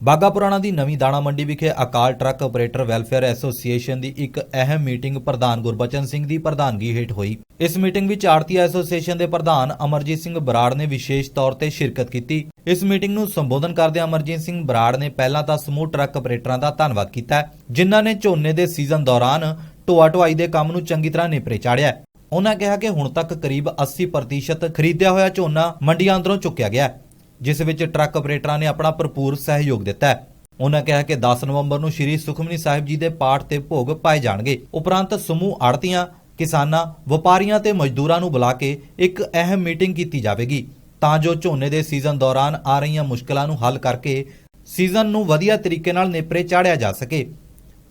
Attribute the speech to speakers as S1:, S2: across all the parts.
S1: ਬਾਗਾ ਪੁਰਾਣਾ ਦੀ ਨਵੀਂ ਦਾਣਾ ਮੰਡੀ ਵਿਖੇ Akal truck operator welfare association ਦੀ ਇੱਕ ਅਹਿਮ ਮੀਟਿੰਗ ਪ੍ਰਧਾਨ ਗੁਰਬਚਨ ਸਿੰਘ ਦੀ ਪ੍ਰਧਾਨਗੀ ਹੇਠ ਹੋਈ। ਇਸ ਮੀਟਿੰਗ ਵਿੱਚ ਆੜਤੀ ਐਸੋਸੀਏਸ਼ਨ ਦੇ ਪ੍ਰਧਾਨ ਅਮਰਜੀਤ ਸਿੰਘ ਬਰਾੜ ਨੇ ਵਿਸ਼ੇਸ਼ ਤੌਰ ਤੇ ਸ਼ਿਰਕਤ ਕੀਤੀ। ਇਸ ਮੀਟਿੰਗ ਨੂੰ ਸੰਬੋਧਨ ਕਰਦਿਆਂ ਅਮਰਜੀਤ ਸਿੰਘ ਬਰਾੜ ਨੇ ਪਹਿਲਾਂ ਤਾਂ ਸਮੂਹ ਟਰੱਕ ਆਪਰੇਟਰਾਂ ਦਾ ਧੰਨਵਾਦ ਕੀਤਾ ਜਿਨ੍ਹਾਂ ਨੇ ਝੋਨੇ ਦੇ ਸੀਜ਼ਨ ਦੌਰਾਨ ਢੋਆ ਢੁਆਈ ਦੇ ਕੰਮ ਨੂੰ ਚੰਗੀ ਤਰ੍ਹਾਂ ਨੇਪਰੇ ਚਾੜਿਆ ਉਹਨਾਂ ਕਿਹਾ ਕਿ ਹੁਣ ਤੱਕ ਕਰੀਬ 80% ਖਰੀਦਿਆ ਹੋਇਆ ਝੋਨਾ ਮੰਡੀਆਂ ਅੰਦਰੋਂ ਚੁੱਕਿਆ ਗਿਆ ਹੈ, ਜਿਸ ਵਿੱਚ ਟਰੱਕ ਆਪਰੇਟਰਾਂ ਨੇ ਆਪਣਾ ਭਰਪੂਰ ਸਹਿਯੋਗ ਦਿੱਤਾ ਹੈ। ਉਹਨਾਂ ਕਿਹਾ ਕਿ 10 ਨਵੰਬਰ ਨੂੰ ਸ੍ਰੀ ਸੁਖਮਨੀ ਸਾਹਿਬ ਜੀ ਦੇ ਪਾਠ ਤੇ ਭੋਗ ਪਾਏ ਜਾਣਗੇ। ਉਪਰੰਤ ਸਮੂਹ ਆੜਤੀਆਂ ਕਿਸਾਨਾਂ, ਵਪਾਰੀਆਂ ਤੇ ਮਜ਼ਦੂਰਾਂ ਨੂੰ ਬੁਲਾ ਕੇ ਇੱਕ ਅਹਿਮ ਮੀਟਿੰਗ ਕੀਤੀ ਜਾਵੇਗੀ। ਤਾਂ ਜੋ ਝੋਨੇ ਦੇ ਸੀਜ਼ਨ ਦੌਰਾਨ ਆ ਰਹੀਆਂ ਮੁਸ਼ਕਲਾਂ ਨੂੰ ਹੱਲ ਕਰਕੇ ਸੀਜ਼ਨ ਨੂੰ ਵਧੀਆ ਤਰੀਕੇ ਨਾਲ ਨੇਪਰੇ ਚਾੜਿਆ ਜਾ ਸਕੇ।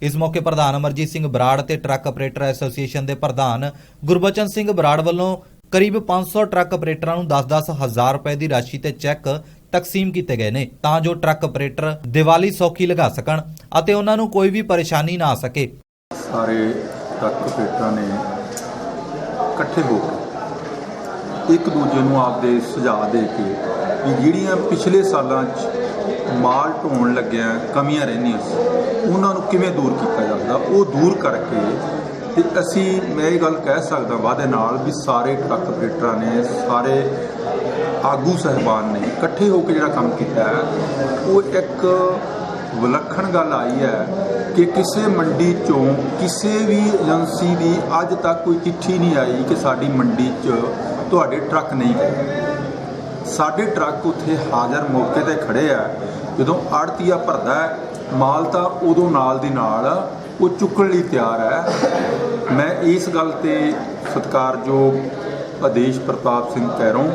S1: ਇਸ ਮੌਕੇ ਪ੍ਰਧਾਨ ਅਮਰਜੀਤ ਸਿੰਘ ਬਰਾੜ ਤੇ ਟਰੱਕ ਆਪਰੇਟਰ ਐਸੋਸੀਏਸ਼ਨ ਦੇ ਪ੍ਰਧਾਨ ਗੁਰਬਚਨ ਸਿੰਘ ਬਰਾੜ ਵੱਲੋਂ ਕਰੀਬ 500 ਟਰੱਕ ਆਪਰੇਟਰਾਂ ਨੂੰ 10-10 ਹਜ਼ਾਰ ਰੁਪਏ ਦੀ ਰਾਸ਼ੀ ਤੇ ਚੈੱਕ ਤਕਸੀਮ ਕੀਤੇ ਗਏ ਨੇ, ਤਾਂ ਜੋ ਟਰੱਕ ਆਪਰੇਟਰ ਦੀਵਾਲੀ ਸੌਖੀ ਲਗਾ ਸਕਣ ਅਤੇ ਉਹਨਾਂ ਨੂੰ ਕੋਈ ਵੀ ਪਰੇਸ਼ਾਨੀ ਨਾ ਆ ਸਕੇ।
S2: ਸਾਰੇ ਟਰੱਕ ਆਪਰੇਟਰਾਂ ਨੇ ਇਕੱਠੇ ਹੋ ਕੇ ਇੱਕ ਦੂਜੇ ਨੂੰ ਆਪਦੇ ਸੁਝਾਅ ਦੇ ਕੇ ਵੀ ਜਿਹੜੀਆਂ ਪਿਛਲੇ ਸਾਲਾਂ 'ਚ ਮਾਲ ਢੋਣ ਲੱਗਿਆਂ ਕਮੀਆਂ ਰਹਿੰਦੀਆਂ ਸੀ, ਉਹਨਾਂ ਨੂੰ ਕਿਵੇਂ ਦੂਰ ਕੀਤਾ ਜਾਂਦਾ, ਉਹ ਦੂਰ ਕਰਕੇ ਤੇ ਅਸੀਂ, ਮੈਂ ਇਹ ਗੱਲ ਕਹਿ ਸਕਦਾ ਵਾਅਦੇ ਨਾਲ ਵੀ ਸਾਰੇ ਟਰੱਕ ਆਪਰੇਟਰਾਂ ਨੇ, ਸਾਰੇ ਆਗੂ ਸਹਿਬਾਨ ਨੇ ਇਕੱਠੇ ਹੋ ਕੇ ਜਿਹੜਾ ਕੰਮ ਕੀਤਾ ਉਹ ਇੱਕ ਵਿਲੱਖਣ ਗੱਲ ਆਈ ਹੈ ਕਿ ਕਿਸੇ ਮੰਡੀ ਚੋਂ ਕਿਸੇ ਵੀ ਏਜੰਸੀ ਦੀ ਅੱਜ ਤੱਕ ਕੋਈ ਚਿੱਠੀ ਨਹੀਂ ਆਈ ਕਿ ਸਾਡੀ ਮੰਡੀ 'ਚ ਤੁਹਾਡੇ ਟਰੱਕ ਨਹੀਂ ਗਏ। ਸਾਡੇ ਟਰੱਕ ਉੱਥੇ ਹਾਜ਼ਰ ਮੌਕੇ ਤੇ ਖੜੇ ਆ। ਜਦੋਂ ਆੜਤੀਆ ਭਰਦਾ ਮਾਲ ਤਾਂ ਉਦੋਂ ਨਾਲ ਦੀ ਨਾਲ ਉਹ ਚੁੱਕਣ ਲਈ ਤਿਆਰ ਹੈ। ਮੈਂ ਇਸ ਗੱਲ ਤੇ ਸਤਿਕਾਰਯੋਗ ਆਦੇਸ਼ ਪ੍ਰਤਾਪ ਸਿੰਘ ਕੈਰੋਂ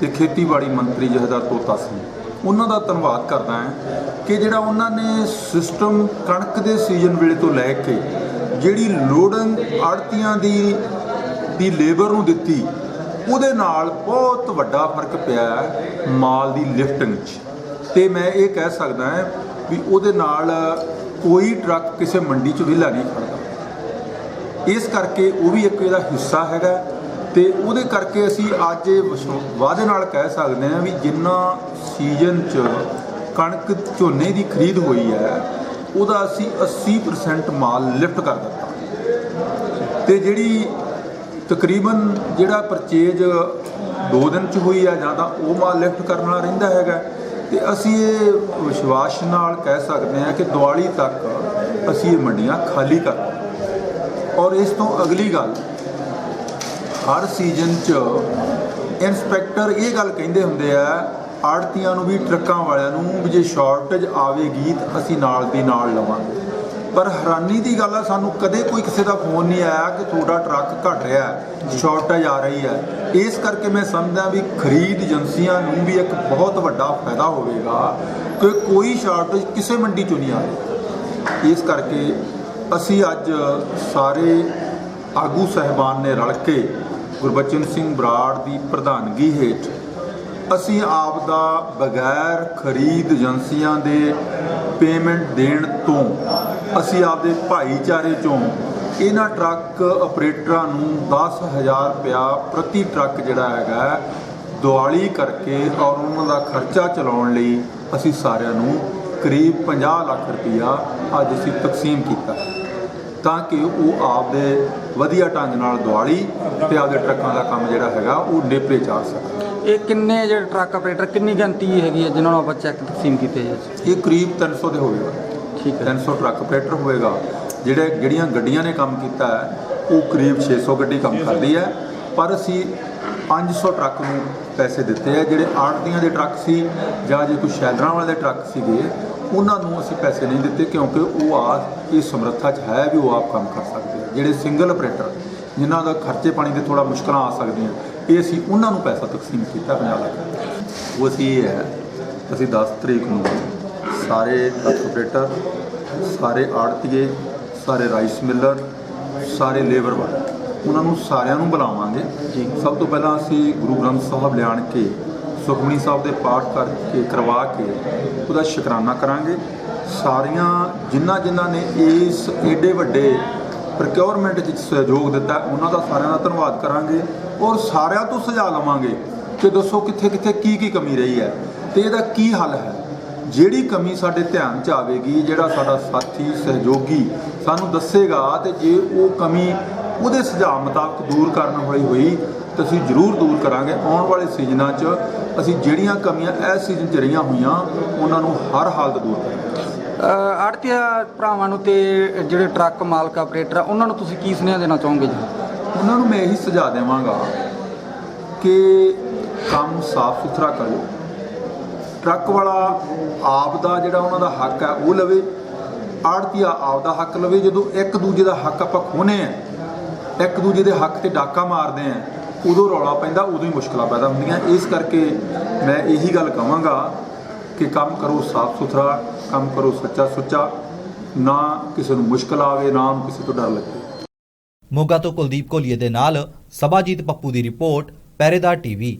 S2: ਤੇ ਖੇਤੀਬਾੜੀ ਮੰਤਰੀ ਜਹਦਰ ਤੋਤਾ ਸਿੰਘ, ਉਹਨਾਂ ਦਾ ਧੰਨਵਾਦ ਕਰਦਾ ਹਾਂ ਕਿ ਜਿਹੜਾ ਉਹਨਾਂ ਨੇ ਸਿਸਟਮ ਕਣਕ ਦੇ ਸੀਜ਼ਨ ਵੇਲੇ ਤੋਂ ਲੈ ਕੇ ਜਿਹੜੀ ਲੋਡਿੰਗ ਆੜਤੀਆਂ ਦੀ ਦੀ ਲੇਬਰ ਨੂੰ ਦਿੱਤੀ, ਉਹਦੇ ਨਾਲ ਬਹੁਤ ਵੱਡਾ ਫ਼ਰਕ ਪਿਆ ਮਾਲ ਦੀ ਲਿਫਟਿੰਗ 'ਚ। ਤੇ ਮੈਂ ਇਹ ਕਹਿ ਸਕਦਾ ਹਾਂ ਵੀ ਉਹਦੇ ਨਾਲ ਕੋਈ ਟਰੱਕ ਕਿਸੇ ਮੰਡੀ 'ਚ ਵਿਹਲਾ ਨਹੀਂ ਖੜਦਾ ਇਸ ਕਰਕੇ ਉਹ ਵੀ ਇੱਕ ਇਹਦਾ ਹਿੱਸਾ ਹੈਗਾ ਤੇ ਉਹਦੇ ਕਰਕੇ ਅਸੀਂ ਅੱਜ ਇਹ ਵਿਸ਼ਵ- ਵਾਅਦੇ ਨਾਲ ਕਹਿ ਸਕਦੇ ਹਾਂ ਵੀ ਜਿੰਨਾ ਸੀਜ਼ਨ 'ਚ ਕਣਕ ਝੋਨੇ ਦੀ ਖਰੀਦ ਹੋਈ ਹੈ, ਉਹਦਾ ਅਸੀਂ 80% ਮਾਲ ਲਿਫਟ ਕਰ ਦਿੱਤਾ। ਤੇ ਜਿਹੜੀ ਤਕਰੀਬਨ ਜਿਹੜਾ ਪਰਚੇਜ 2 ਦਿਨ ਚ ਹੋਈ ਆ ਜਾਂ ਤਾਂ ਉਹ ਮਾਲ ਲਿਫਟ ਕਰਨ ਵਾਲਾ ਰਹਿੰਦਾ ਹੈਗਾ। ਤੇ ਅਸੀਂ ਇਹ ਵਿਸ਼ਵਾਸ ਨਾਲ ਕਹਿ ਸਕਦੇ ਹਾਂ ਕਿ ਦੀਵਾਲੀ ਤੱਕ ਅਸੀਂ ਇਹ ਮੰਡੀਆਂ ਖਾਲੀ ਕਰ ਔਰ ਇਸ ਤੋਂ ਅਗਲੀ ਗੱਲ, ਹਰ ਸੀਜ਼ਨ 'ਚ ਇਨਸਪੈਕਟਰ ਇਹ ਗੱਲ ਕਹਿੰਦੇ ਹੁੰਦੇ ਆ, ਆੜਤੀਆਂ ਨੂੰ ਵੀ, ਟਰੱਕਾਂ ਵਾਲਿਆਂ ਨੂੰ ਵੀ ਜੇ ਸ਼ਾਰਟੇਜ ਆਵੇਗੀ ਤਾਂ ਅਸੀਂ ਨਾਲ ਦੀ ਨਾਲ ਲਵਾਂਗੇ। ਪਰ ਹੈਰਾਨੀ ਦੀ ਗੱਲ ਆ, ਸਾਨੂੰ ਕਦੇ ਕੋਈ ਕਿਸੇ ਦਾ ਫੋਨ ਨਹੀਂ ਆਇਆ ਕਿ ਤੁਹਾਡਾ ਟਰੱਕ ਘਟ ਰਿਹਾ ਹੈ ਸ਼ਾਰਟੇਜ ਆ ਰਹੀ ਹੈ। ਇਸ ਕਰਕੇ ਮੈਂ ਸਮਝਦਾ ਵੀ ਖਰੀਦ ਏਜੰਸੀਆਂ ਨੂੰ ਵੀ ਇੱਕ ਬਹੁਤ ਵੱਡਾ ਫਾਇਦਾ ਹੋਵੇਗਾ ਕਿ ਕੋਈ ਸ਼ਾਰਟੇਜ ਕਿਸੇ ਮੰਡੀ ਚੋਂ ਨਹੀਂ ਆ ਰਹੀ। ਇਸ ਕਰਕੇ ਅਸੀਂ ਅੱਜ ਸਾਰੇ ਆਗੂ ਸਹਿਬਾਨ ਨੇ ਰਲ ਕੇ ਗੁਰਬਚਨ ਸਿੰਘ ਬਰਾੜ ਦੀ ਪ੍ਰਧਾਨਗੀ ਹੇਠ ਅਸੀਂ ਆਪ ਦਾ ਬਗੈਰ ਖਰੀਦ ਏਜੰਸੀਆਂ ਦੇ ਪੇਮੈਂਟ ਦੇਣ ਤੋਂ ਅਸੀਂ ਆਪਦੇ ਭਾਈਚਾਰੇ ਚੋਂ ਇਹਨਾਂ ਟਰੱਕ ਆਪਰੇਟਰਾਂ ਨੂੰ 10000 ਰੁਪਇਆ ਪ੍ਰਤੀ ਟਰੱਕ ਜਿਹੜਾ ਹੈਗਾ ਹੈ, ਦਿਵਾਲੀ ਕਰਕੇ ਔਰ ਉਹਨਾਂ ਦਾ ਖਰਚਾ ਚਲਾਉਣ ਲਈ ਅਸੀਂ ਸਾਰਿਆਂ ਨੂੰ ਕਰੀਬ 50 ਲੱਖ ਰੁਪਇਆ ਅੱਜ ਅਸੀਂ ਤਕਸੀਮ ਕੀਤਾ। ਹੈ। ਤਾਂ ਕਿ ਉਹ ਆਪਦੇ ਵਧੀਆ ਢੰਗ ਨਾਲ ਦਿਵਾਲੀ ਤੇ ਆਪਦੇ ਟਰੱਕਾਂ ਦਾ ਕੰਮ ਜਿਹੜਾ ਹੈਗਾ ਉਹ ਨੇਪਰੇ ਚਾੜ ਸਕਣ
S3: ਇਹ ਕਿੰਨੇ ਜਿਹੜੇ ਟਰੱਕ ਆਪਰੇਟਰ ਕਿੰਨੀ ਗਿਣਤੀ ਹੈਗੀ ਹੈ ਜਿਨ੍ਹਾਂ ਨੂੰ ਆਪਾਂ ਚੈੱਕ ਤਕਸੀਮ ਕੀਤੇ ਜੀ?
S2: ਇਹ ਕਰੀਬ 300 ਦੇ ਹੋਵੇਗਾ।
S3: ਹੈ
S2: 300 ਟਰੱਕ ਆਪਰੇਟਰ ਹੋਵੇਗਾ ਜਿਹੜੇ ਜਿਹੜੀਆਂ ਗੱਡੀਆਂ ਨੇ ਕੰਮ ਕੀਤਾ ਹੈ, ਉਹ ਕਰੀਬ 600 ਗੱਡੀ ਕੰਮ ਕਰਦੀ ਹੈ। ਪਰ ਅਸੀਂ 500 ਟਰੱਕ ਨੂੰ ਪੈਸੇ ਦਿੱਤੇ ਆ ਜਿਹੜੇ ਆੜਤੀਆਂ ਦੇ ਟਰੱਕ ਸੀ ਜਾਂ ਜੇ ਕੋਈ ਸ਼ੈਲਰਾਂ ਵਾਲੇ ਦੇ ਟਰੱਕ ਸੀਗੇ, ਉਹਨਾਂ ਨੂੰ ਅਸੀਂ ਪੈਸੇ ਨਹੀਂ ਦਿੱਤੇ ਕਿਉਂਕਿ ਉਹ ਆ ਇਹ ਸਮਰੱਥਾ 'ਚ ਹੈ ਵੀ ਉਹ ਆਪ ਕੰਮ ਕਰ ਸਕਦੇ ਜਿਹੜੇ ਸਿੰਗਲ ਆਪਰੇਟਰ, ਜਿਨ੍ਹਾਂ ਦਾ ਖਰਚੇ ਪਾਣੀ ਦੇ ਥੋੜਾ ਮੁਸ਼ਕਲਾਂ ਆ ਸਕਦੀਆਂ, ਇਹ ਅਸੀਂ ਉਹਨਾਂ ਨੂੰ ਪੈਸਾ ਤਕਸੀਮ ਕੀਤਾ 50 ਲੱਖ। ਉਹ ਅਸੀਂ ਇਹ ਹੈ, ਅਸੀਂ 10 ਤਰੀਕ ਨੂੰ ਸਾਰੇ ਟਰੱਕ ਆਪਰੇਟਰ ਸਾਰੇ ਆੜਤੀਏ ਸਾਰੇ ਰਾਈਸ ਮਿਲਰ ਸਾਰੇ ਲੇਬਰ ਵਾਲੇ। ਉਹਨਾਂ ਨੂੰ ਸਾਰਿਆਂ ਨੂੰ ਬੁਲਾਵਾਂਗੇ। ਸਭ ਤੋਂ ਪਹਿਲਾਂ ਅਸੀਂ ਗੁਰੂ ਗ੍ਰੰਥ ਸਾਹਿਬ ਲਿਆਣ ਕੇ ਸੁਖਮਨੀ ਸਾਹਿਬ ਦੇ ਪਾਠ ਕਰਕੇ ਕਰਵਾ ਕੇ ਉਹਦਾ ਸ਼ੁਕਰਾਨਾ ਕਰਾਂਗੇ। ਸਾਰੀਆਂ ਜਿਨ੍ਹਾਂ ਜਿਨ੍ਹਾਂ ਨੇ ਇਸ ਏਡੇ ਵੱਡੇ ਪ੍ਰੋਕਿਉਰਮੈਂਟ ਵਿੱਚ ਸਹਿਯੋਗ ਦਿੱਤਾ ਉਹਨਾਂ ਦਾ ਸਾਰਿਆਂ ਦਾ ਧੰਨਵਾਦ ਕਰਾਂਗੇ ਔਰ ਸਾਰਿਆਂ ਤੋਂ ਸੁਝਾਅ ਲਵਾਂਗੇ ਕਿ ਦੱਸੋ ਕਿੱਥੇ ਕਿੱਥੇ ਕੀ ਕੀ ਕਮੀ ਰਹੀ ਹੈ ਤੇ ਇਹਦਾ ਕੀ ਹੱਲ ਹੈ। ਜਿਹੜੀ ਕਮੀ ਸਾਡੇ ਧਿਆਨ 'ਚ ਆਵੇਗੀ ਜਿਹੜਾ ਸਾਡਾ ਸਾਥੀ ਸਹਿਯੋਗੀ ਸਾਨੂੰ ਦੱਸੇਗਾ ਤੇ ਜੇ ਉਹ ਕਮੀ ਉਹਦੇ ਸੁਝਾਅ ਮੁਤਾਬਕ ਦੂਰ ਕਰਨ ਵਾਲੀ ਹੋਈ ਤਾਂ ਅਸੀਂ ਜ਼ਰੂਰ ਦੂਰ ਕਰਾਂਗੇ। ਆਉਣ ਵਾਲੇ ਸੀਜ਼ਨਾਂ 'ਚ ਅਸੀਂ ਜਿਹੜੀਆਂ ਕਮੀਆਂ ਇਸ ਸੀਜ਼ਨ 'ਚ ਰਹੀਆਂ ਹੋਈਆਂ ਉਹਨਾਂ ਨੂੰ ਹਰ ਹਾਲਤ ਦੂਰ ਕਰਾਂਗੇ।
S3: ਆੜਤੀਆ ਭਰਾਵਾਂ ਨੂੰ ਤੇ ਜਿਹੜੇ ਟਰੱਕ ਮਾਲਕ ਆਪਰੇਟਰ ਆ ਉਹਨਾਂ ਨੂੰ ਤੁਸੀਂ ਕੀ ਸੁਨੇਹਾ ਦੇਣਾ ਚਾਹੋਗੇ ਜੀ?
S2: ਉਹਨਾਂ ਨੂੰ ਮੈਂ ਇਹੀ ਸੁਝਾਅ ਦੇਵਾਂਗਾ ਕਿ ਕੰਮ ਸਾਫ਼ ਸੁਥਰਾ ਕਰੋ ਟਰੱਕ ਵਾਲਾ ਆਪ ਦਾ ਜਿਹੜਾ ਉਹਨਾਂ ਦਾ ਹੱਕ ਹੈ, ਉਹ ਲਵੇ। ਆੜਤੀਆ ਆਪ ਦਾ ਹੱਕ ਲਵੇ। ਜਦੋਂ ਇੱਕ ਦੂਜੇ ਦਾ ਹੱਕ ਆਪਾਂ ਖੋਹਨੇ ਆ, ਇੱਕ ਦੂਜੇ ਦੇ ਹੱਕ ਤੇ ਡਾਕਾ ਮਾਰਦੇ ਆ, ਉਦੋਂ ਰੌਲਾ ਪੈਂਦਾ, ਉਦੋਂ ਹੀ ਮੁਸ਼ਕਲਾਂ ਪੈਦਾ ਹੁੰਦੀਆਂ। ਇਸ ਕਰਕੇ ਮੈਂ ਇਹੀ ਗੱਲ ਕਹਾਂਗਾ ਕਿ ਕੰਮ ਕਰੋ ਸਾਫ਼ ਸੁਥਰਾ, ਕੰਮ ਕਰੋ ਸੱਚਾ ਸੁੱਚਾ। ਨਾ ਕਿਸੇ ਨੂੰ ਮੁਸ਼ਕਲ ਆਵੇ, ਨਾ ਕਿਸੇ ਤੋਂ ਡਰ ਲੱਗੇ।
S1: ਮੋਗਾ ਤੋਂ ਕੁਲਦੀਪ ਕੋਲੀਏ ਦੇ ਨਾਲ ਸਭਾਜੀਤ ਪੱਪੂ ਦੀ ਰਿਪੋਰਟ ਪਹਿਰੇਦਾਰ ਟੀਵੀ।